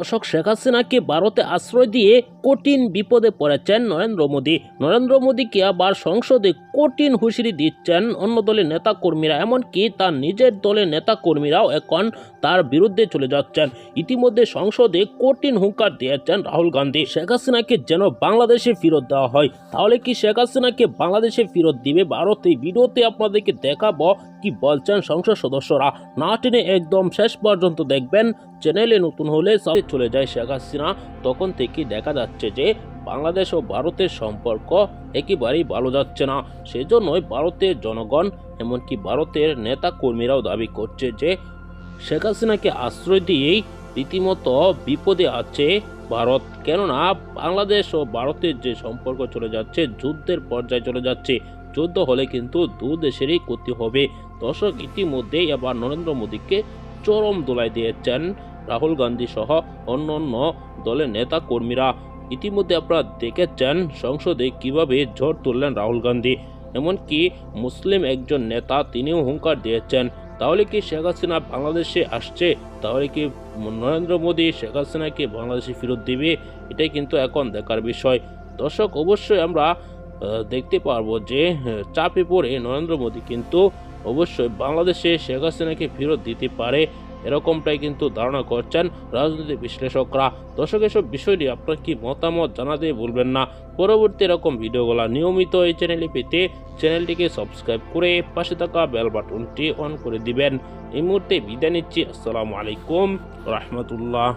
দর্শক শেখ হাসিনাকে ভারতে আশ্রয় দিয়ে কঠিন বিপদে পড়েছেন নরেন্দ্র মোদী। নরেন্দ্র মোদীকে আবার সংসদে কঠিন হুঁশিয়ারি দিচ্ছেন অন্য দলের নেতাকর্মীরা, এমনকি তার নিজের দলের নেতাকর্মীরাও এখন তার বিরুদ্ধে চলে যাচ্ছেন। ইতিমধ্যে সংসদে কঠিন হুঙ্কার দিয়েছেন রাহুল গান্ধী। শেখ হাসিনাকে যেন বাংলাদেশে ফেরত দেওয়া হয়, তাহলে কি শেখ হাসিনাকে বাংলাদেশে ফেরত দিবে? ভারত এই ভিডিওতে আপনাদেরকে দেখাবো কি বলছেন সংসদ সদস্যরা। না টেনে একদম শেষ পর্যন্ত দেখবেন, চ্যানেলে নতুন হলে চলে যায় শেখ হাসিনা, তখন থেকে দেখা যাচ্ছে। যে বাংলাদেশ ও ভারতের সম্পর্ক একেবারেই ভালো যাচ্ছে না। সেজন্যই ভারতের জনগণ, এমনকি ভারতের নেতা কর্মীরাও দাবি করছে যে শেখ হাসিনাকে আশ্রয় দিয়েই রীতিমতো বিপদে আছে ভারত। কেননা বাংলাদেশ ও ভারতের যে সম্পর্ক চলে যাচ্ছে, যুদ্ধের পর্যায়ে চলে যাচ্ছে। যুদ্ধ হলে কিন্তু দু দেশেরই ক্ষতি হবে। দর্শক, ইতিমধ্যেই আবার নরেন্দ্র মোদীকে চরম দোলাই দিয়েছেন রাহুল গান্ধী সহ অন্য অন্য দলের নেতা কর্মীরা ইতিমধ্যে আপনারা দেখেছেন সংসদে কীভাবে ঝড় তুললেন রাহুল গান্ধী। এমনকি মুসলিম একজন নেতা তিনিও হুঙ্কার দিয়েছেন। তাহলে কি শেখ হাসিনা বাংলাদেশে আসছে? তাহলে কি নরেন্দ্র মোদী শেখ হাসিনাকে বাংলাদেশে ফেরত দিবে? এটাই কিন্তু এখন দেখার বিষয়। দর্শক, অবশ্যই আমরা দেখতে পারব যে চাপে পড়ে নরেন্দ্র মোদী কিন্তু অবশ্যই বাংলাদেশে শেখ হাসিনাকে ফেরত দিতে পারে। এরকমটাই কিন্তু ধারণা করছেন রাজনৈতিক বিশ্লেষকরা। দর্শক, এসব বিষয় নিয়ে আপনার কি মতামত জানাতে ভুলবেন না। পরবর্তী এরকম ভিডিওগুলো নিয়মিত এই চ্যানেলে পেতে চ্যানেলটিকে সাবস্ক্রাইব করে পাশে থাকা বেল বাটনটি অন করে দিবেন। এই মুহূর্তে বিদায় নিচ্ছি। আসসালামু আলাইকুম। রহমতুল্লাহ।